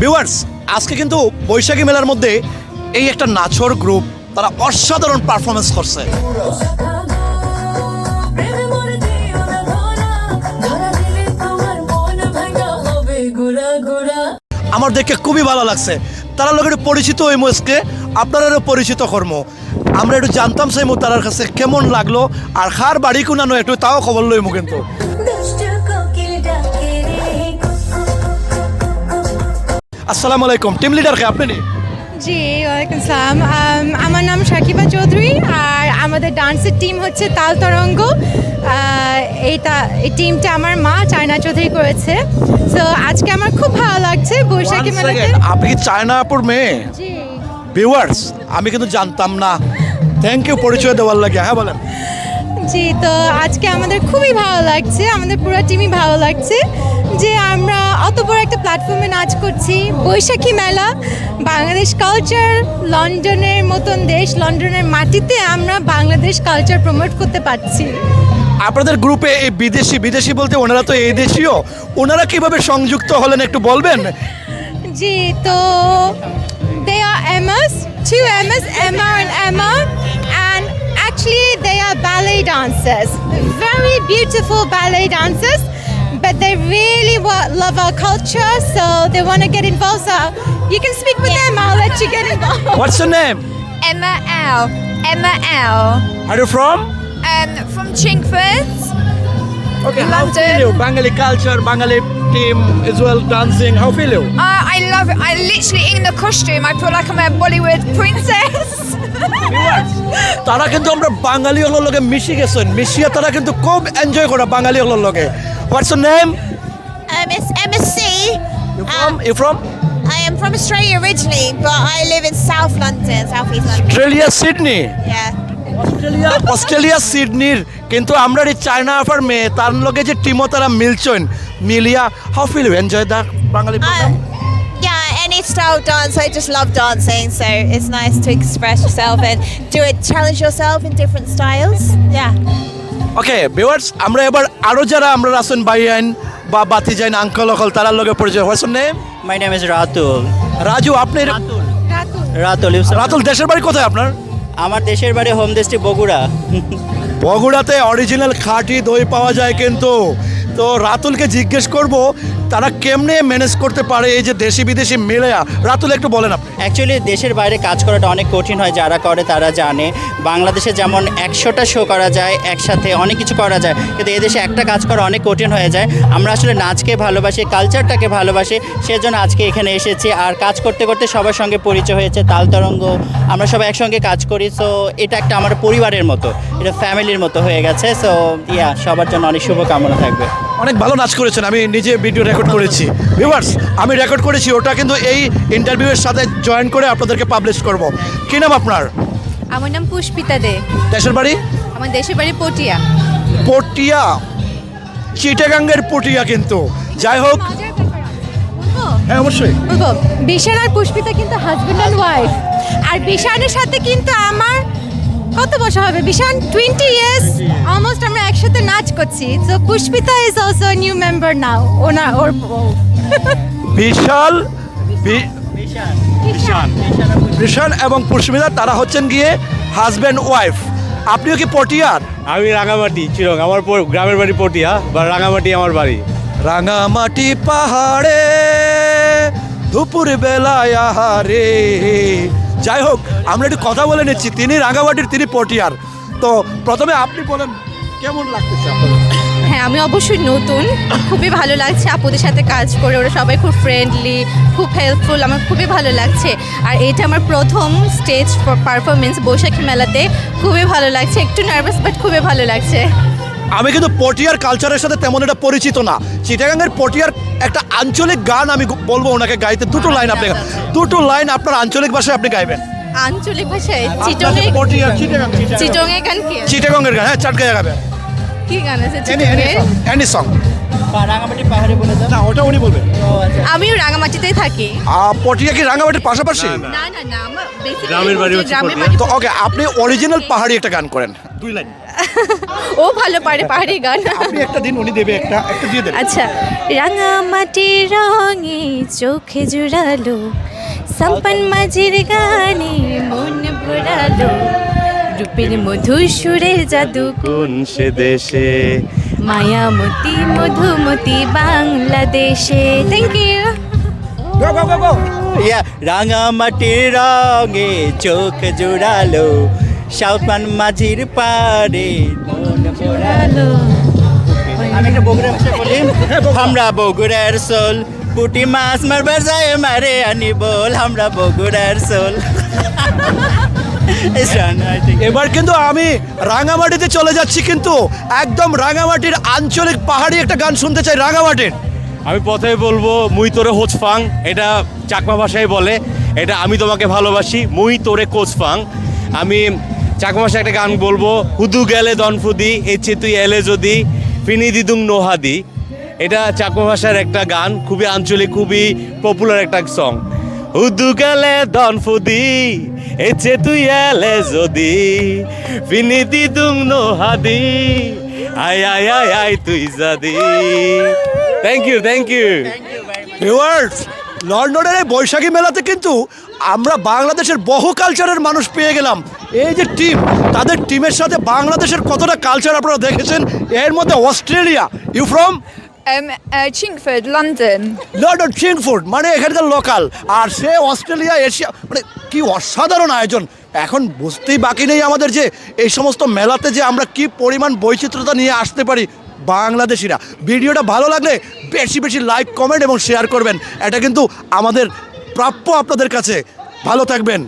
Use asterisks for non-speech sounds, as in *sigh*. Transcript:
Viewers আজকে কিন্তু বৈশাখী মেলার মধ্যে এই একটা নাচর গ্রুপ তারা অসাধারণ পারফরমেন্স করছে। আমার দেখে খুবই ভালো লাগছে। তারা লোক একটু পরিচিত ওই মুসকে আপনারাও পরিচিত কর্ম। আমরা একটু জানতাম সেই মো তার কাছে কেমন লাগল, আর খার বাড়ি কোনানো একটু তাও খবর লইমু কিন্তু। আসসালামু আলাইকুম টিম লিডার কে আপনি? জি ওয়ালাইকুম সালাম। আমার নাম শাকিবা চৌধুরী আর আমাদের ডান্সের টিম হচ্ছে তাল তরঙ্গ এইটা এই টিমটা আমার মা চায়না চৌধুরী করেছে। তো আজকে আমার খুব ভালো লাগছে বৈশাখী মেলাতে। আপনি কি চায়না আপুর মেয়ে? জি। ভিউয়ার্স আমি কিন্তু জানতাম না। থ্যাংক ইউ পরিচয় দেওয়ার লাগে। হ্যাঁ বলেন। জি তো আজকে আমাদের খুবই ভালো লাগছে আমাদের পুরো টিমই ভালো লাগছে যে আমরা অত বড় একটা প্ল্যাটফর্মে নাচ করছি বৈশাখী মেলা বাংলাদেশ কালচার লন্ডনের মতন দেশ লন্ডনের মাটিতে আমরা বাংলাদেশ কালচার প্রমোট করতে পারছি। আপনাদের গ্রুপে এই বিদেশি বিদেশি বলতে ওনারা তো এই দেশীয় ওনারা কীভাবে সংযুক্ত হলেন একটু বলবেন? জি তো are Emmas, two Emmas, Emma and Emma, and actually they are ballet dancers, very beautiful ballet dancers, but they really love our culture, so they want to get involved. So you can speak with yeah. them. I'll let you get involved. *laughs* What's your name? Emma L. Emma L. Are you from? Um, from Chingford. Okay, London. how feel you? Bengali culture, Bengali team as well, dancing. How feel you? Uh, I love it. I literally in the costume. I feel like I'm a Bollywood princess. তারা কিন্তু আমরা বাঙালি হলোর লগে মিশি গেছেন মিশিয়ে তারা কিন্তু খুব এনজয় করে বাঙালি হলোর লগে what's your name Um, it's Emma C. You from you from I am from Australia originally, but I live in South London, South East London. Australia Sydney Yeah. Australia Australia সিডনির কিন্তু আমরা এই China আফার মেয়ে তার লগে যে টিমও তারা মিলছেন মিলিয়া how feel you enjoy the Bengali Uh, any style of dance, I just love dancing, so it's nice to express yourself and do it, challenge yourself in different styles. Yeah. Okay viewers আমরা এবার আরও যারা আমরা আছেন Baiyin বা বাতি যাইন uncle অকল তারার লগে পরিচয় what's name My name is Ratul. Raju আপনি রাতুল রাতুল দেশের বাড়ি কোথায় আপনার আমার দেশের বাড়ি হোম দেশটি বগুড়া বগুড়াতে অরিজিনাল খাঁটি দই পাওয়া যায় কিন্তু তো রাতুলকে জিজ্ঞেস করব, তারা কেমনে ম্যানেজ করতে পারে এই যে দেশি বিদেশি মিলে রাতুল, একটু বলেন আপনি। অ্যাকচুয়ালি দেশের বাইরে কাজ করাটা অনেক কঠিন হয়, যারা করে তারা জানে। বাংলাদেশে যেমন একশোটা শো করা যায়, একসাথে অনেক কিছু করা যায়, কিন্তু এদেশে একটা কাজ করা অনেক কঠিন হয়ে যায়। আমরা আসলে নাচকে ভালোবাসি কালচারটাকে ভালোবাসি, সেজন্য আজকে এখানে এসেছি। আর কাজ করতে করতে সবার সঙ্গে পরিচয় হয়েছে তাল তরঙ্গ। আমরা সবাই একসঙ্গে কাজ করি সো এটা একটা আমার পরিবারের মতো, এটা ফ্যামিলির মতো হয়ে গেছে। সো ইয়া সবার জন্য অনেক শুভকামনা থাকবে। অনেক ভালো নাচ করেছেন আমি নিজে ভিডিও রেকর্ড করেছি। ভিউয়ার্স আমি রেকর্ড করেছি ওটা কিন্তু এই ইন্টারভিউয়ের সাথে জয়েন করে আপনাদেরকে পাবলিশ করব। কী নাম আপনার? আমার নাম পুষ্পিতা দে। দেশের বাড়ি? আমার দেশের বাড়ি পটিয়া। পটিয়া চিটাগাঙ্গের পটিয়া কিন্তু। যাই হোক। হ্যাঁ অবশ্যই। বিশাল আর পুষ্পিতা কিন্তু হাজবেন্ড অ্যান্ড ওয়াইফ আর বিশালের সাথে কিন্তু আমার কত বছর হবে। বিশান টোয়েন্টি ইয়ার্স অলমোস্ট আমরা একসাথে নাচ করছি। তো Pushpita is also new member now ওনা ওর। বিশাল বিশাল। এবং পুষ্মিতা তারা হচ্ছেন গিয়ে হাজব্যান্ড ওয়াইফ আপনিও কি পটিয়ার? আমি রাঙামাটি চিরং। আমার গ্রামের বাড়ি পটিয়া বা রাঙামাটি আমার বাড়ি। রাঙামাটি পাহাড়ে দুপুর বেলায় আহারে যাই হোক, আমরা একটু কথা বলে নিচ্ছি। তিনি রাঙামাটির, তিনি পটিয়ার। তো প্রথমে আপনি বলেন, কেমন লাগতেছে হ্যাঁ আমি অবশ্যই নতুন। খুবই ভালো লাগছে আপুদের সাথে কাজ করে। ওরা সবাই খুব ফ্রেন্ডলি খুব হেল্পফুল আমার খুবই ভালো লাগছে। আর এটা আমার প্রথম স্টেজ পারফরমেন্স বৈশাখী মেলাতে। খুবই ভালো লাগছে। একটু নার্ভাস বাট খুবই ভালো লাগছে। আমি কিন্তু পটিয়ার কালচারের সাথে তেমন এটা পরিচিত না। চিটাগাঙ্গের পটিয়ার একটা আঞ্চলিক গান আমি বলব ওনাকে গাইতে। দুটো লাইন আপনি দুটো লাইন আপনার আঞ্চলিক ভাষায় আপনি গাইবেন। আঞ্চলিক ভাষায়? আপনাদের পটিয়ার চিটাগাং চিটংয়ে গান কি? চিটাগঙ্গের গান হ্যাঁ চাট গায়ে গাবেন কি গান আছে চিটংয়ে এনি সং পা- রাঙামাটি পাহাড়ে বলে দাও। না ওটা উনি বলবেন। ও আচ্ছা। আমিও রাঙামাটিতেই থাকি। পটিয়া কি রাঙামাটির পাশাপাশি? না না না আমার basically গ্রামের বাড়ি হচ্ছে গ্রামের বাড়ি তো ওকে আপনি অরিজিনাল পাহাড়ি একটা গান করেন। দুই লাইন। *laughs* ও ভালো পারে পাহাড়ি গান। আপনি একটা দিন উনি দেবে একটা একটা দিয়ে দেন। আচ্ছা রাঙামাটির রঙে চোখে জুড়ালো সম্পন মাঝির গানে মন ভরালো রূপের মধু সুরের জাদু কোন সে দেশে। মায়ামতি মধুমতি বাংলাদেশে। থ্যাংক ইউ গো গো গো গো ইয়া রাঙামাটির রঙে চোখ জোড়ালো সাউথমান মাঝির পারে মন আমি একটা বগুড়া ভাষা বলি। আমরা বগুড়ার সোল পুটি মাছ মারবার যায় মারে আনি বল আমরা বগুড়ার সোল। এবার কিন্তু আমি রাঙামাটিতে চলে যাচ্ছি কিন্তু একদম রাঙামাটির আঞ্চলিক পাহাড়ি একটা গান শুনতে চাই রাঙামাটির। আমি প্রথমে বলব মুই তোরে হোচফাং এটা চাকমা ভাষায় বলে। এটা আমি তোমাকে ভালোবাসি মুই তোরে কোচফাং আমি চাকমা ভাষায় একটা গান বলব হুদু গেলে দনফুদি এচ্ছে তুই এলে যদি ফিনি দিদুং নোহাদি এটা চাকমা ভাষার একটা গান খুবই আঞ্চলিক খুবই পপুলার একটা সং হুদু গেলে দনফুদি এচ্ছে তুই এলে যদি, ফিনি দিদুং নোহাদি আয় আয় আয় আয় তুই জাদি। Thank you thank you viewers লন্ডনের এই বৈশাখী মেলাতে কিন্তু আমরা বাংলাদেশের বহু কালচারের মানুষ পেয়ে গেলাম। এই যে টিম তাদের টিমের সাথে বাংলাদেশের কতটা কালচার আপনারা দেখেছেন? এর মধ্যে Australia you from Um, uh, Chinkford, London. London Chingford মানে এখানকার লোকাল আর সে অস্ট্রেলিয়া এশিয়া মানে কি অসাধারণ আয়োজন। এখন বুঝতেই বাকি নেই আমাদের যে এই সমস্ত মেলাতে যে আমরা কি পরিমাণ বৈচিত্র্যতা নিয়ে আসতে পারি বাংলাদেশিরা। ভিডিওটা ভালো লাগলে বেশি বেশি লাইক কমেন্ট এবং শেয়ার করবেন। এটা কিন্তু আমাদের প্রাপ্য আপনাদের কাছে। ভালো থাকবেন।